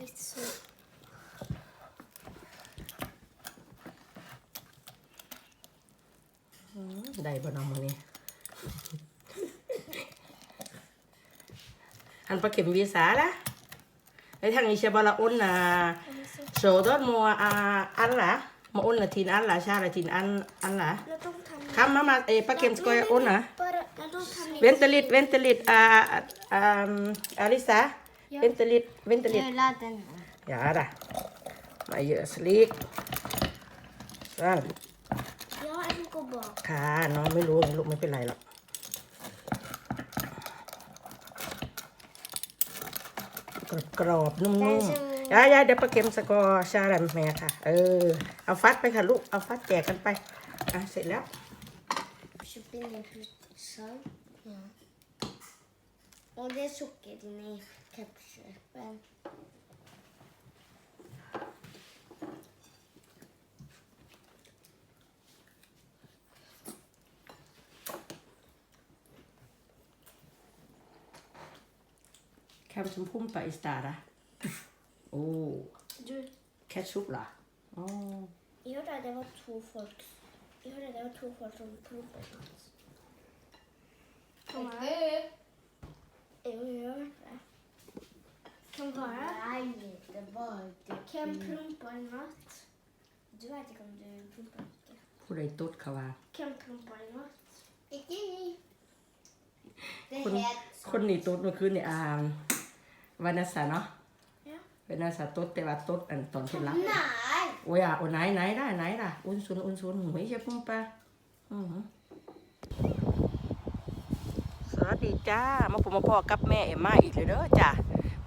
lite så. อืมได้บ่น้องมื้อนี้อันปลาเข็มวีสาละไอ้ทางนี้ใช่บ่ละอ้นน่ะ Och så. så då må uh, alla må unna till alla kära till an, alla Låt dem ta ner. kan mamma eh, paket ska jag unna Bara, låt dem ta ner. Vänta lite vänta lite uh, um, Alisa Ja. vänta lite vänta lite la den. ja da man gör slik så Ja, jag vill gå bak. ค่ะน้องไม่รู้ลูกไม่เป็นไรหรอก กรอบๆนุ่มๆยายาเดี๋ยวปลาเค็มสกอร์ชาดันแม่ค่ะ เออ เอาฟัดไปค่ะลูก เอาฟัดแจกกันไป อะ เสร็จแล้ว Köp in en pizza. Ja. Och det är socker i ketchupen. แคมชมพุ่มไปอิสตาร์ะโอ้ Du, แคชชุปเหรออ๋อ jag hörde att det var två folk. Jag hörde att det var två folk som provade något. Kom här. Jo, jag hörde det. Kan vara. Nej, det var inte Kan prumpa i natt. Du vet inte om du pumpar mycket. ผู้ใดตุ๊ดเขาว่า Kan prumpa i natt. Inte ni. Det คน är คนนี้ตุ๊ดเมื่อคืนนี่อ่านวานาสาเนาะ Ja. วานาสาตุ๊ดแต่ว่าตุ๊ดอันตอนที่รับ Nej. โอ้ยอะโอ้ไหนไหนได้ไหนล่ะอุ่นซุนอุ่นซุนหวยจะพุ่มปะอือหือสวัสดีจ้ามาผมมาพ่อกับแม่เอ็มมาอีกเลยเด้อจ้า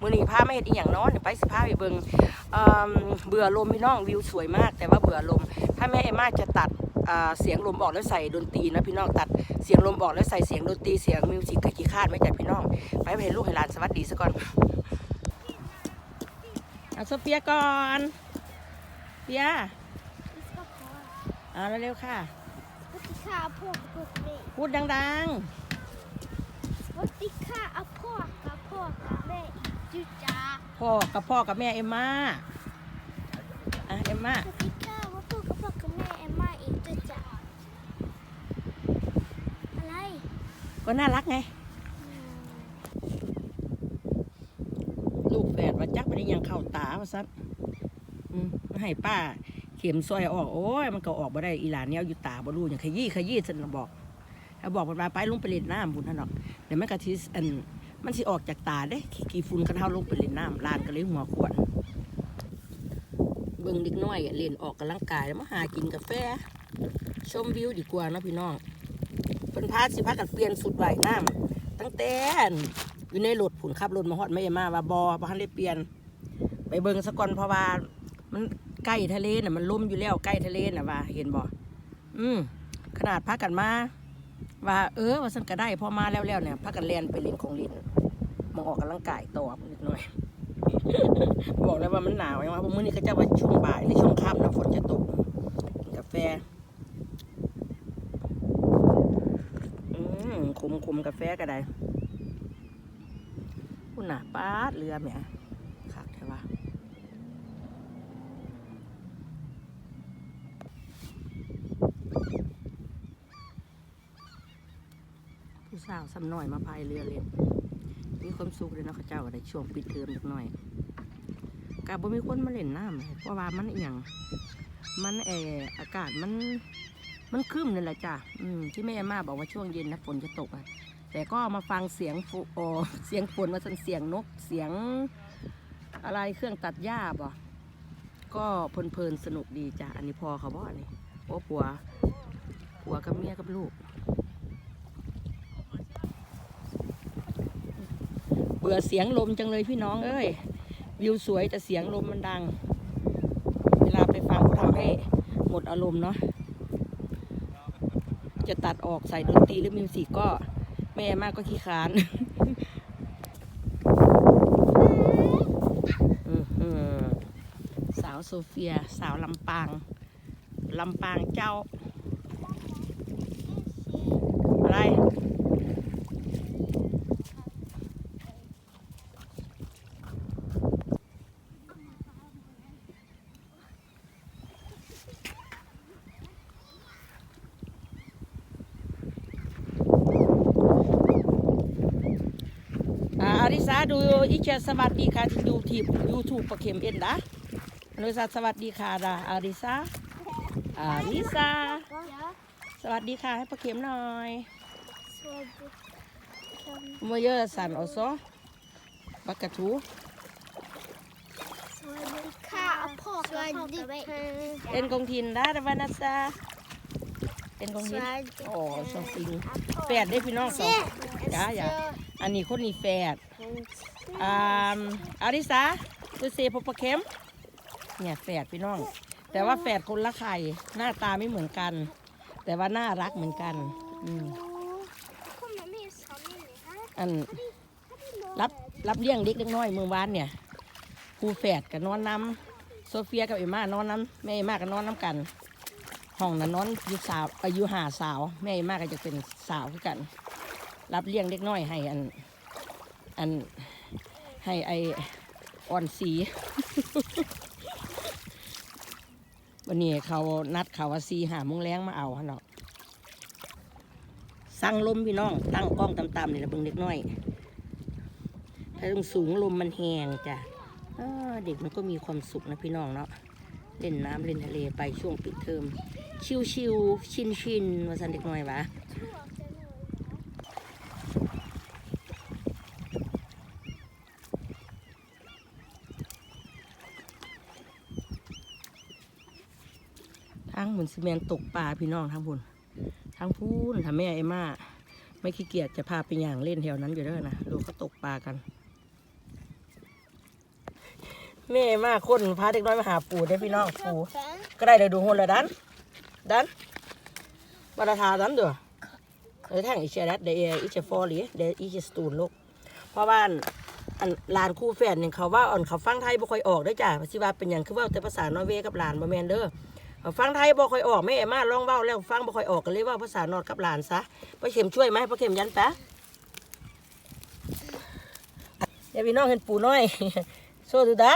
มือนี้พาไม่เห็นอีหยังเนอนไปสิพาไปเบิงเอิ่มเบื่อลมพี่น้องวิวสวยมาก แต่ว่าเบื่อลม ถ้าแม่เอ็มมาจะตัดอ่าเสียงลมออกแล้วใส่ดนตรีนะพี่น้องตัดเสียงลมออกแล้วใส่เสียงดนตรีเสียงมิวสิกกะขี้คาดไว้จ้ะพี่น้อง ไปไปเห็นลูกเห็นหลานสวัสดีซะก่อนเอาโซเฟียก่อนเฟีย Vi ska på. เอาเร็วๆค่ะ Spotika på på mig. พูดดัง Spotika på på mig. Du ja. ๆพ่อกับพ่อกับแม่เอ็มมาอะเอ็มมา Spotika på på på mig Emma inte ja. อะไรก็น่ารักไง ลูกแฝดว่าจักไปได้ยังเข้าตาว่าซัดอืมมาให้ป้า เข็มซอยออก โอ้ยมันก็ออกมาได้อีหลานเนี้ยอยู่ตาบ่รู้อย่างขยี้ขยี้ฉันน่ะบอกถ้าบอกมันมาไปลงไปเล่นน้ำบุญท่านดอกเดี๋ยวมันกะทิอัน มันสิออกจากตาเด้ขี้กี่ฝุ่นกันเท่าลงไปเล่นน้ำลานก็เลยหัวขวดเบิ่งเด็กน้อยเล่นออกกำลังกายแล้วมาหากินกาแฟ ชมวิวดีกว่านะพี่น้องเป็นพาสิพากันเปลี่ยนสุดว่ายน้ำตั้งแต่อยู่ในรถผุนขับรถมาฮอดไม่มาว่าบอบ่ทันได้เปลี่ยน ไปเบิ่งสะก่อนเพราะว่ามันใกล้ทะเลน่ะมันล่มอยู่แล้วใกล้ทะเลน่ะว่า เห็นบ่อืมขนาดพากันมาว่าเออว่าสันก็ได้พอมาแล้วแล้วเนี่ยพากันเรียนไปเล่นของเล่น มาออกกำลังกายต่อนิดหน่อย บอกแล้วว่ามันหนาวยังว่ามื้อนี้เขาจะว่าช่วงบ่ายหรือช่วงค่ำนะฝนจะตกกินกาแฟอืมคุมคุมกาแฟก็ได้คุณน่ะป้าดเรือแหมคักใช่ปะผู้สาวสำน้อยมาพายเรือเล่น มีความสุขเลยเนาะเขาเจ้าก็ได้ช่วงปิดเทอมเล็กน้อยกาบ่มีคนมาเล่นน้ำเพราะว่ามันอย่างมันเอออากาศมันมันครึ้มเลยแหละจ้ะอืมที่แม่มาบอกว่าช่วงเย็นนะฝนจะตกอะแต่ก็มาฟังเสียงฝโอเสียงฝนมาสันเสียงนกเสียงอะไรเครื่องตัดหญ้าบ่ก็เพลินๆสนุกดีจ้ะอันนี้พอเขาบอกอันนี้โอ้ผัวผัวกับเมียกับลูก เบื่อเสียงลมจังเลยพี่น้องเอ้ย วิวสวยแต่เสียงลมมันดัง เวลาไปฟังก็ทำให้หมดอารมณ์เนาะ จะตัดออกใส่ดนตรีหรือมิวสิกก็แม่มากก็ขี้คร้านสาวโซเฟีย สาวลำปาง ลำปางเจ้า อะไร Gå ดู อีเจสวัสดีค่ะดูทียูทูบประเข็มเอ็นดะอนุสัตสวัสดีค่ะดาอาริซาอาริซา Ja. สวัสดีค่ะให้ประเข็มหน่อย Så du kan... มาเยอะสันออซอบักกะทู Så du kan prata med mig. เอ็นกงทินดาดาวานาซาเอ็นกงทิน Så du โอ้สองปิง kan แฝดได้พี่น้องสอง Se! Ja, ja. อันนี้คนนี้แฝด อาอาริซาดูเซพประเข็มเนี่ยแฝดพี่น้อง แต่ว่าแฝดคนละไข่หน้าตาไม่เหมือนกัน แต่ว่าน่ารักเหมือนกันอืมอันรับรับเลี้ยงเด็กเล็กน้อยเมื่อวานเนี่ยครูแฝดกับนอนน้ำโซเฟียกับเอม่านอนน้ำแม่เอม่ากับนอนน้ำกันห้องนั้นนอนอยู่สาวอายุหาสาว แม่เอม่าก็จะเป็นสาวคือกัน รับเลี้ยงเด็กน้อยให้อันอัน ให้ไออ่อนสี วันนี้เขานัดเขาว่าสีหาโมงแรงมาเอาฮะเนาะสั่งลมพี่น้อง ตั้งกล้องต่ำๆนี่ละเบิ่งเด็กน้อย ถ้าต้องสูงลมมันแหงจ้ะเด็กมันก็มีความสุขนะพี่น้องเนาะเล่นน้ำเล่นทะเลไปช่วงปิดเทอมชิวๆชินๆว่าสันเด็กน้อยวะ ทั้งหมุนซีเมนตกปลาพี่น้องทั้งพุ่นทั้งพูนทำแม่ไอ้มาไม่ขี้เกียจจะพาไปอย่างเล่นแถวนั้นอยู่เด้อนะดูเขาตกปลากันแม่ไอ้มาคนพาเด็กน้อยมาหาปู่ได้พี่น้องปูก็ได้เลยดูหุ่นเลยดันดันมาราทาดันเด้อเออแท่งอีเชดัดเดย์อีเชฟอร์ลีเดย์อีเชสตูนลูกเพราะว่าอันลานคู่แฝดเนี่ยเขาว่าอ่อนเขาฟังไทยบ่ค่อยออกเด้จ้ะสิว่าเป็นอย่างคือว่าแต่ภาษานอร์เวย์กับลานบ่แมนเด้อเขา ฟังไทยบ่ค่อยออกแม่เอมาลองเว้าแล้วฟังบ่ค่อยออกก็เลยว่าภาษานอร์กับหลานซะพ่อเข็มช่วยไหมพ่อเข็มยันแปะเดี๋ยวพี่น้องเห็นปูน้อยโซ่ดูดะ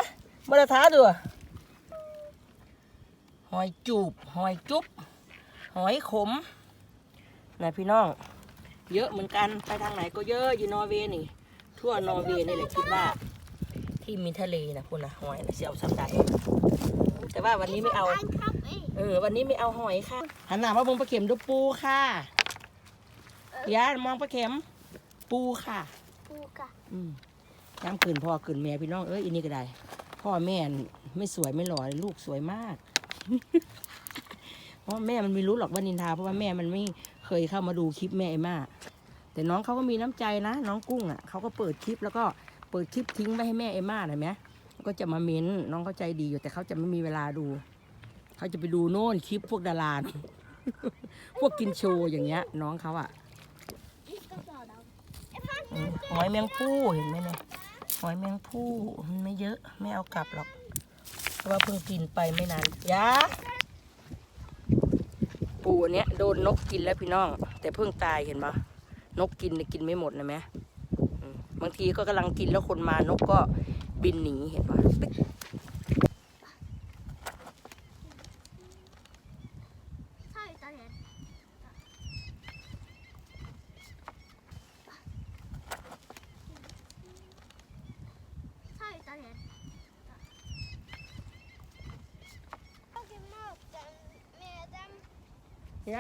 มาราทาดูหอยจูบหอยจุบหอยขมนะพี่น้อง เยอะเหมือนกันไปทางไหนก็เยอะอยู่นอร์เวย์นี่ ทั่วนอร์เวย์นี่แหละคิดว่า ที่มีทะเลนะคุณนะหอยนะเสียวสับไดแต่ว่าวันนี้ไม่เอา เออ วันนี้ไม่เอาหอยค่ะหันหน้ามาเบงปลาเข็มดูปูค่ะยามองปลาเข็ม ปูค่ะ Boka. อืมย้ำคืนพ่อคืนแม่พี่น้องเอ้ยอันนี้ก็ได้ พ่อแม่ไม่สวยไม่หล่อลูกสวยมาก เพราะแม่มันไม่รู้หรอกว่านินทา เพราะว่าแม่มันไม่เคยเข้ามาดูคลิปแม่ไอ้มาแต่น้องเขาก็มีน้ำใจนะ น้องกุ้งอะเขาก็เปิดคลิปแล้วก็เปิดคลิปทิ้งไว้ให้แม่ไอ้มาเห็นไหมก็จะมาเม้นน้องเขาใจดีอยู่แต่เขาจะไม่มีเวลาดู เขาจะไปดูโน่นคลิปพวกดารา พวกกินโชว์อย่างเงี้ย น้องเขาอะ Vi ska ta dem. อืมหอยแมงผู้เห็นไหมเนี่ยหอยแมงผู้มันไม่เยอะไม่เอากลับหรอก เพราะว่าเพิ่งกินไปไม่นานยาปูอันเนี้ยโดนนกกินแล้วพี่น้อง แต่เพิ่งตายเห็นปะนกกินเนี่ยกินไม่หมดนะแม่อืมบางทีก็กำลังกินแล้วคนมานกก็บินหนีเห็นปะ Har du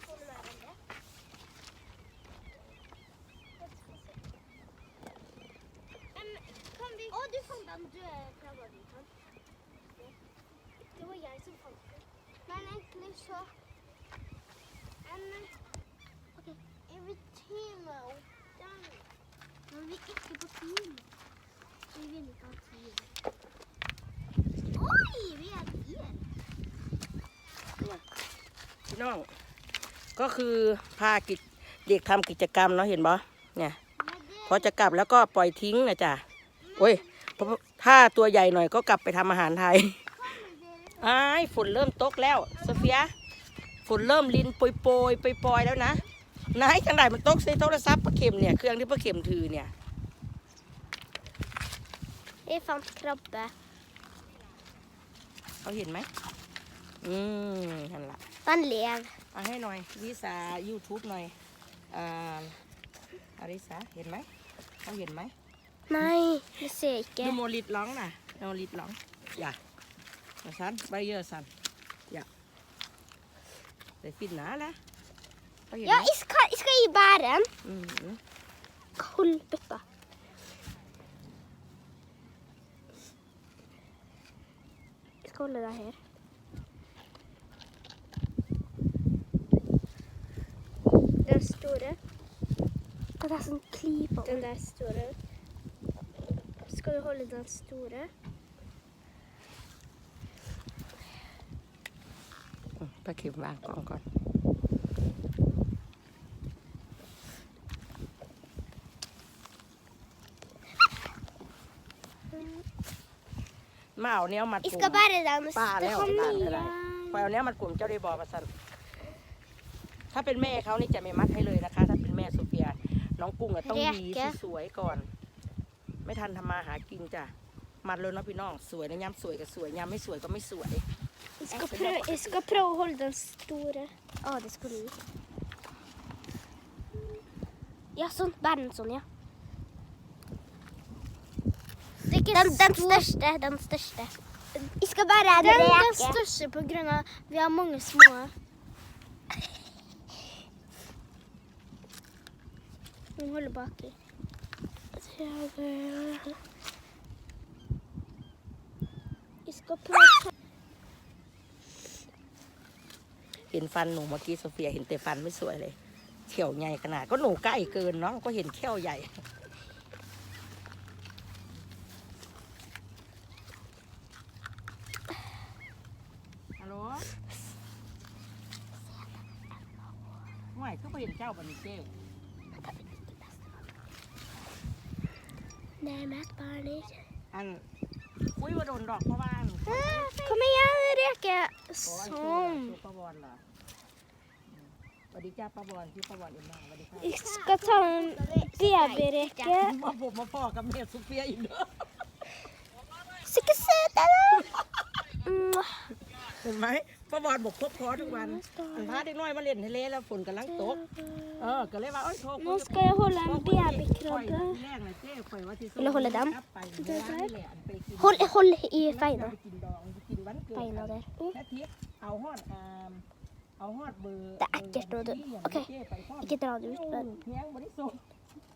fått med den där? Men kom vi... Åh, du fann den döda krabbabiten. Det var jag som fann den. Men egentlig så... En... Okej, jeg vil time opp den. Men vi er ikke på time. Vi vil ikke ha time. พี่น้อง ก็คือพากิจเด็กทำกิจกรรมเนาะเห็นปะเนี่ยพอจะกลับแล้วก็ปล่อยทิ้งนะจ๊ะโอ้ยถ้าตัวใหญ่หน่อยก็กลับไปทำอาหารไทยอ้ฝนเริ่มตกแล้วโซเฟียฝนเริ่มลินโปรยโปรยปปอยแล้วนะนายจังไดมันตกใส่โทรศัพท์ประเข็มเนี่ยเครื่องที่ประเข็มถือเนี่ย Jeg fant krabbe. เขาเห็นไหม อืมนั่นละ Da Pappan ler. เอาให้หน่อยวิสา YouTube หน่อยอ่าอาริสาเห็นไหมเขาเห็นไหม Nej, det ser jag ดู inte. โมลิดร้องน่ะโมลิดร้องอย่ามาสันใบเยอะสันอย่าได้ฟินหนาแล้วเขาเห็นไหม Ja, jag ska, jag ska i bären. อืมอืม Kulpeppa. Jag ikke holde deg her. Den store. Og det er sånn klype Den der store. Skal du holde den store? På Cuba, Hongkong. มวางกล้องก่อนมาเอาเนี้ยมัด Jag กลุ่ ska ม bära den ป้าแล้ว Kom ป้าเท่าไร่ igen. ไปเอาเนี้ยมัดกลุ่มเจ้าได้บอกมาสันถ้าเป็นแม่เขานี่จะไม่มัดให้เลยนะคะ ถ้าเป็นแม่โซเฟีย น้องกุ้งอะต้องหวีเรียกแก สวยๆก่อน ไม่ทันทำมาหากินจ้ะ มัดเลยเนาะพี่น้อง สวยนะย้ำสวยก็สวยย้ำไม่สวยก็ไม่สวย Jag ska, pröva, jag ska pröva att hålla den stora. Ja, det skulle du. Ja, sånt. Bär den sån, ja. Den, den största, den största. Jag ska bära den, den, den största på grund av vi har många små. Hon håller bak i. Jag ska pröva. เห็นฟันหนูเมื่อกี้โซเฟียเห็นแต่ฟันไม่สวยเลยเขี้ยวใหญ่ขนาดก็หนูใกล้เกินเนาะก็เห็นเขี้ยวใหญ่ ฮัลโหล ห่วยก็ไปเห็นเจ้าบันนี้เจ้ Nej, mät barn inte. อันคุยว่าโดนดอกเพราะว่าอัน Kom igen, Reke. ขอไอ้โชว์ Sån. โชว์ป้าบอลเหรออืมสวัสดีจ้าป้าบอลที่ป้าบอลเอ็มมาสวัสดีค่ะ Jag ska ta en baby-Reke. มาผมมาพ่อกับแม่โซเฟียอีกเด้อ Ska söta den. Mm. เห็นไหม ป้าบอลบอกพบพอทุกวันอันพาเด็กน้อยมาเล่นทะเลแล้วฝนกำลังตก เออก็เลยว่าเอ้ยโทร Nu ska jag hålla en babykrabbe. Vill du hålla den? Det där. Håll, håll i fejna. กินดองกินวันเกิด Fejna där. แค่ทิพย์เอาฮอดอ่าเอาฮอดเบอร์ Det är äckligt då du. Okej. Inte dra det ut. Men เพียงบริสุทธิ์ jag så. Jag visste. Vi ska bära det. เรากระมูอยู่อะอุตส่าห์เอาใบอหย่า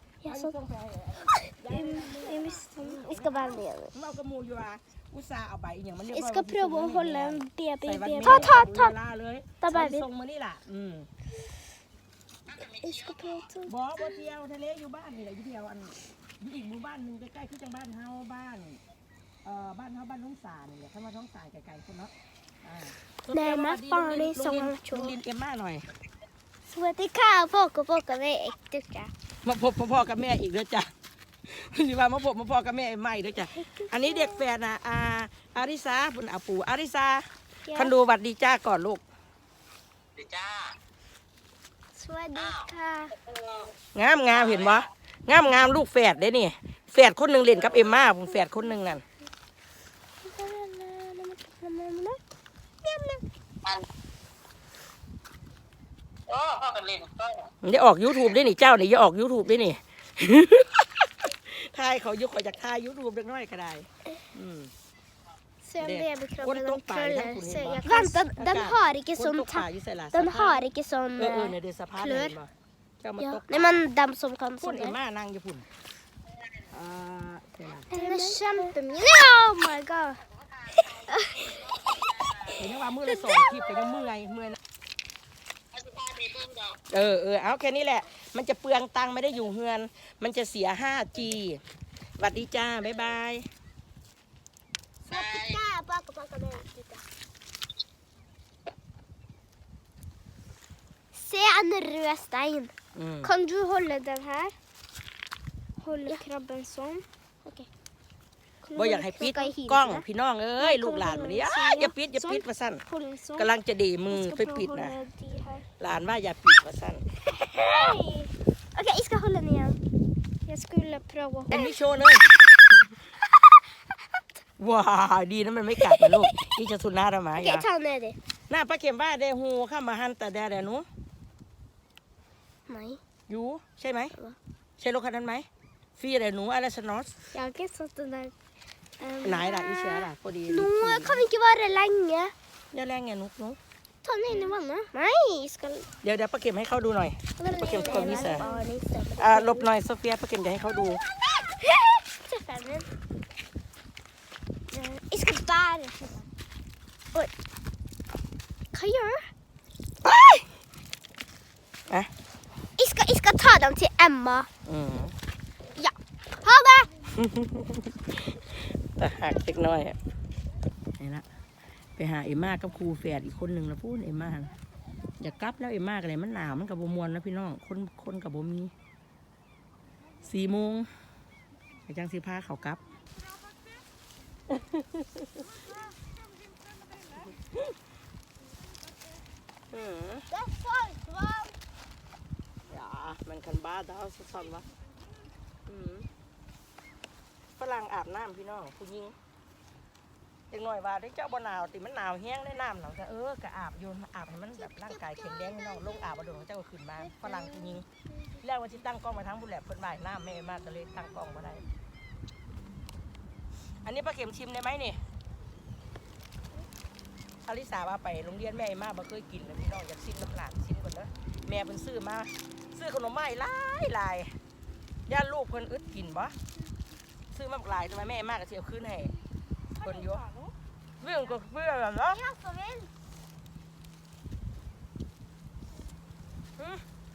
งมันเรียก Jag ว่า ska pröva att hålla en ใส่ baby. วัน baby. แม่ Ta, ta, เว ta. ลาเลย Ta baby. ส่งมานี่ล่ะอืม Jag ska pröva att ta. บอบ่เที่ยวทะเลอยู่บ้านนี่แหละอยู่เที่ยวอันอยู่อีกหมู่บ้านหนึงใกล้ๆคือจังบ้านเฮาบ้านเอ่อบ้านเฮาบ้านน้องสานี่แหละถ้ามาท้องสายไกลๆคนเนาะอ่าแม่มาฟังเลยส่งมาชลุมงลินเอ็มม่าหน่อย Sweaty folk och folk är äckligt. มาพบพ่อๆกับแม่อีกเด้อจ้ะนี่ว่ามาพบมาพ่อกับแม่ใหม่เด้อจ้ะอันนี้เด็กแฝดนะอาอาริสาบุญอาปูอาริสาคันดูบัตรดีจ้าก่อนลูก Sweaty งามงามเห็นบ่งามงามลูกแฝดเด้นี่แฝดคนหนึ่งเล่นกับเอ็มม่าผมแฝดคนหนึ่งนั่น โอ้พ่อกันเล่นก็ได้ออก YouTube ได้นี่เจ้านี่อย่าออก YouTube ได้นี่ ทายเขายุคขอจากทาย YouTube เล็กน้อยก็ได้ อืม Så en Det- babykrabba Går det den stopp här? krullar Den får ni sig. bara- Jag Vänta, den har inte คนต sån กปลา ta- อยู่ใส่ละ Den สะพาน har inte sån เออเออ eh, ในเดือสะพาน klur เห็นบ่เจ้ามาต Ja. ก Nej men de som kan พุ่น sån เอ็ม där. ม่านั่งอยู่พุ่นอ่าใช่ละ Den är kämpemjuk. Oh my god. เห็นว่ามือละสองคลิปก็ยังเมื่อยเมื่อยนะอาสุภาพมี เพิ่มดอกเออเออเอาแค่นี้แหละ มันจะเปลืองตังค์ไม่ได้อยู่เฮือน มันจะเสีย 5G สวัสดีจ้า บ๊ายบาย Titta, baka, baka mig. Titta. Se en röd sten. อืม Kan du hålla den här? Hålla krabben sån. Okej. Kan du บ่อยาก hålla ให้ปิด plocka i กล้อง hinnorna? พี่น้องเอ้ยลูกหลานมาดิอ้าอย่าปิดอย่าปิดว่าสั้น Håll den sån. กำลังจะดีมือ Jag ska ไป prova ปิด att นะ hålla de här. หลานว่าอย่าปิดว่าสั้น Hej! Okej, jag ska hålla den igen. Jag skulle prova att เอ็น hålla. มิโชว์เลยว้าดีนะมันไม่กัดนะลูกนี่จะสุนัขหรือหมา Okej, อย่า ta ner det. น่าปลาเข็มว่าเดฮูเข้ามาหันแต่แดแดหนู Nej. อยู่ใช่ไหมเออใช่รถคันนั้นไหมฟีแดหนูอะไรสนอส Jag har inte sett den där. ehm, ไหนล่ะอี เชียล่ะพอดี Nå kan vi inte vara länge. อย่าแรงไงนุกหนุ Ta den in i vattnet. Nej, ska... เดี๋ยวเดี๋ยวปลาเข็มให้เขาดูหน่อย Okej, ska vi visa? Barn istället. อ่าหลบหน่อยโซเฟียปลาเข็มจะให้เขาดู Träffar den. Eh, Jag ska bära. Oj. Vad gör du? อะ Jag ska, jag ska ta dem till Emma. อืม Ha det! แต่หักเล็กน้อยอะนี่ละไปหาเอ็มมากับครูแฝดอีกคนหนึ่งแล้วพูดเอ็มมาน่ะอย่ากลับแล้วเอ็มมากันเลยมันหนาวมันกับบมวนแล้วพี่น้องคนคนกับบมีสี่โมงไปจังสีผ้าเขากลับอืม Det är folkvagn. Ja, man kan bada och så sånt va. Mm. ฝรั่งอา บน้ำพี่น้องผู้หญิงเด็กหน่อยว่าได้เจ้าบ่หนาวติมันหนาวแห้งได้น้ำหนาวแต่เออกะอาบโยนอาบให้มันแบบร่างกายแข็งแรงพี่น้องลงอาบมาโดนเจ้าก็ขึ้นมาฝรั่งผู้หญิงแรกวันที่ตั้งกล้องมาทั้งบุญแหลบเพิ่นบ่ายน้ำแม่มากก็เลยตั้งกล้องมาได้ อันนี้ปลาเข็มชิมได้ไหมนี่อลิสาว่าไปโรงเรียนแม่มาบ่เคยกินเลยพี่น้องอยากชิมน้ำหลานชิมก่อนเนอะแม่เพิ่นซื้อมาซื้อขนมไม้หลายหลายย่าลูกเพิ่นอึดกินบ่ ซื้อมาหลายทำไมแม่มากก็สิเอาคืนให้เพิ่นอยู่เรื่องก็เรื่องเนาะ Jag så vill.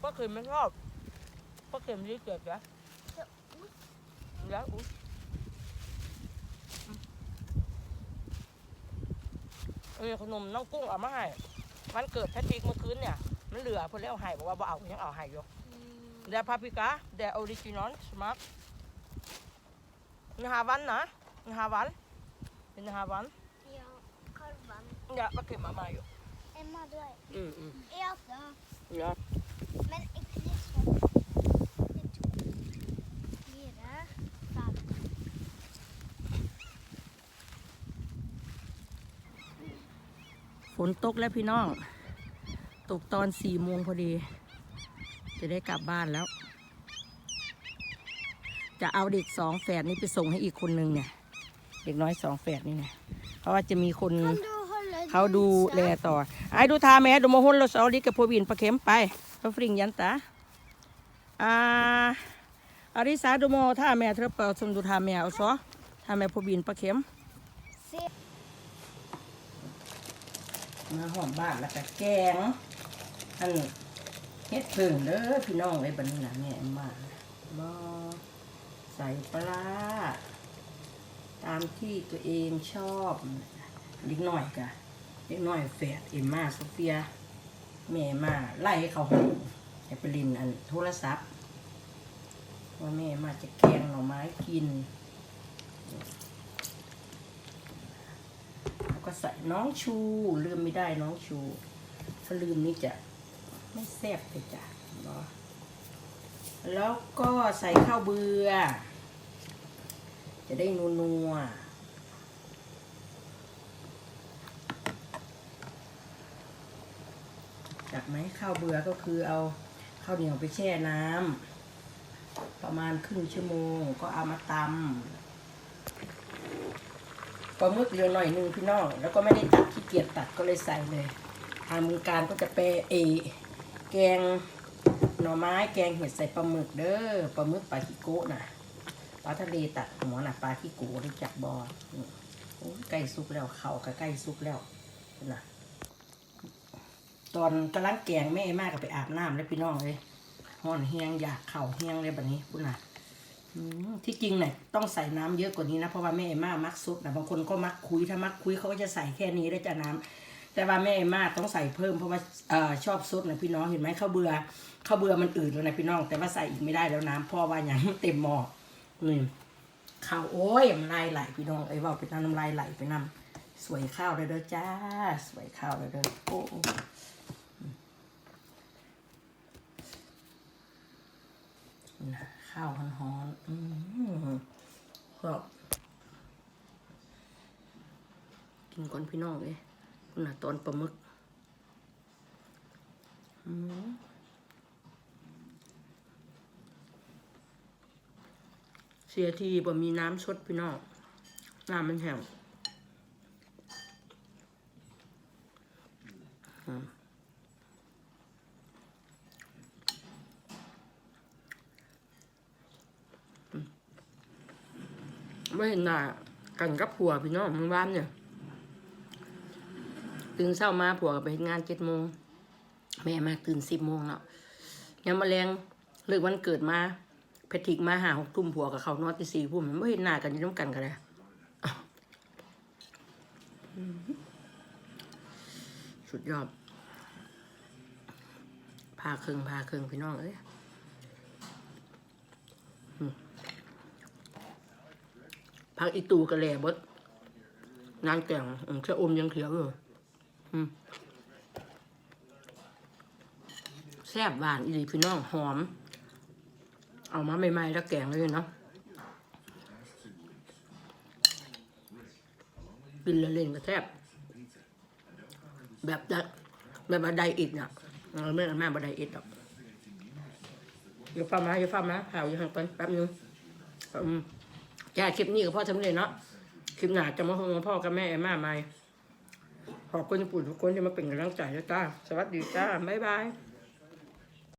ป้าเข็มไม่ชอบป้าเข็มรีเกิดจ้ะแล้วอุ๊ยเออขนมน้องกุ้งเอามาให้วันเกิดแพทริกเมื่อคืนเนี่ย มันเหลือเพิ่นเลยเอาให้บอกว่าบ่เอายังเอาให้อยู่เดี๋ยวพาพิกาเดี๋ยวออริจินอลสมัครนะฮาวันนะนะฮาวันเป็นนะฮาวัน Ja, korven. เนี่ยป้าเข็มเอามาอยู่ Emma, du är... อืมอืม Ja, så. เนี่ย Men inte det så. Fyra, fem. ฝนตกแล้วพี่น้อง ตกตอนสี่โมงพอดี จะได้กลับบ้านแล้ว จะเอาเด็กสองแฝดนี้ไปส่งให้อีกคนนึงเนี่ย เด็กน้อยสองแฝดนี่เนี่ยเพราะว่าจะมีคน Kan du hålla เขาดูแลต่อไอ้ดูทาแม่ดูโมฮนเราสอลิกับพวินประเข็มไปเขาฟริงยันตาอ่าอาริสาดูโมท่าแม่เธอเปิดสมดูทาแม่เอาซอทาแม่พวินประเข็ม Se. มาหอมบ้านแล้วก็แกงอันเฮ็ดเพิ่งเด้อพี่น้องไอ้บัดนนี้นะแม่มาบ่ ใส่ปลาตามที่ตัวเองชอบเล็กน้อยกะเล็กน้อยแฝดเอ็มมาโซเฟียแม่มาไล่ให้เขาห้องให้ไปลินอันโทรศัพท์ว่าแม่มาจะแกงหน่อไม้กิน แล้วก็ใส่น้องชูลืมไม่ได้น้องชู ถ้าลืมนี่จะไม่แซ่บเลยจ้ะเนาะแล้วก็ใส่ข้าวเบือ จะได้นัวนัวๆจากไหมข้าวเบือก็คือเอาข้าวเหนียวไปแช่น้ำประมาณครึ่งชั่วโมงก็เอามาตำปลาหมึกเหลือหน่อยหนึงพี่น้องแล้วก็ไม่ได้ตัดขี้เกียจตัดก็เลยใส่เลยทางมือการก็จะไปเอแกงหน่อไม้แกงเห็ดใส่ปลาหมึกเด้อปลาหมึกปลาขี้โก้น่ะ ลาทะเลตัดหัวน่ะปลาขี้โก้รู้จักบอโอ้ยใกล้สุกแล้วเข่าก็ใกล้สุกแล้วนะตอนกำลังแกงแม่มากก็ไปอาบน้ำแล้วพี่น้องเลยห่อนเฮียงอยากเข่าเฮียงเลยแบบนี้พุ่นน่ะที่จริงเนี่ยต้องใส่น้ำเยอะกว่านี้นะเพราะว่าแม่เอมม่ามักซุปนะบางคนก็มักคุยถ้ามักคุยเขาก็จะใส่แค่นี้ได้จะน้ำแต่ว่าแม่เอมม่าต้องใส่เพิ่มเพราะว่าอชอบซุปนะพี่น้องเห็นไหมข้าวเบื่อข้าวเบื่อมันอืดแล้วนะพี่น้อง แต่ว่าใส่อีกไม่ได้แล้วน้ำเพราะว่าอย่างเต็มหม้อ นี่ข้าวโอ้ยน้ำลายไหลพี่น้องเอ้ยว่าไปน้ำลายไหลไปน้ำสวยข้าวเลยเด้อจ้า สวยข้าวเลยเด้อโอ้ข้าวหอนๆอืมก็กินก่อนพี่น้องเลยคุณน่ะตอนปลาหมึกอืม เสียทีบ่มีน้ำชดพี่น้องน้ำมันแห้งไม่เห็นหน้ากันกับผัวพี่น้องมึงบ้านเนี่ยตื่นเช้ามาผัวก็ไปเฮ็ดงานเจ็ดโมงแม่มาตื่นสิบโมงเนาะยามมาแรงเลิกวันเกิดมา เพทิกมาหาหกทุ่มผัวกับเขานอนตีสี่พุ่มไม่เห็นหน้ากันยุ่น้ำกันกันเลยสุดยอดพาเครื่งพาเครื่งพี่น้องเอ้ยพักอีตูกระแล่บดนางแก่งอืมแค่อมยังเขียวอยู่แซ่บหวานอีหลีพี่น้องหอม เอามาใหม่ๆแล้วแกงเลยเนาะกินแล้วเล่นก็แซ่บแบบแบบบัไดอิดน่ะเออไม่แม่บัไดอิดหรอกอย่าฟ้ามาอย่าฟ้ามาเผาอยู่ห่างกันแป๊บนึงอืมแค่คลิปนี้ก็พอสำเร็จเนาะคลิปหนาจะมาพบกับพ่อกับแม่เอ็มมาใหม่ขอบคุณญี่ปุ่นทุกคนที่มาเป็นกำลังใจแล้วจ้าสวัสดีจ้าบ๊ายบาย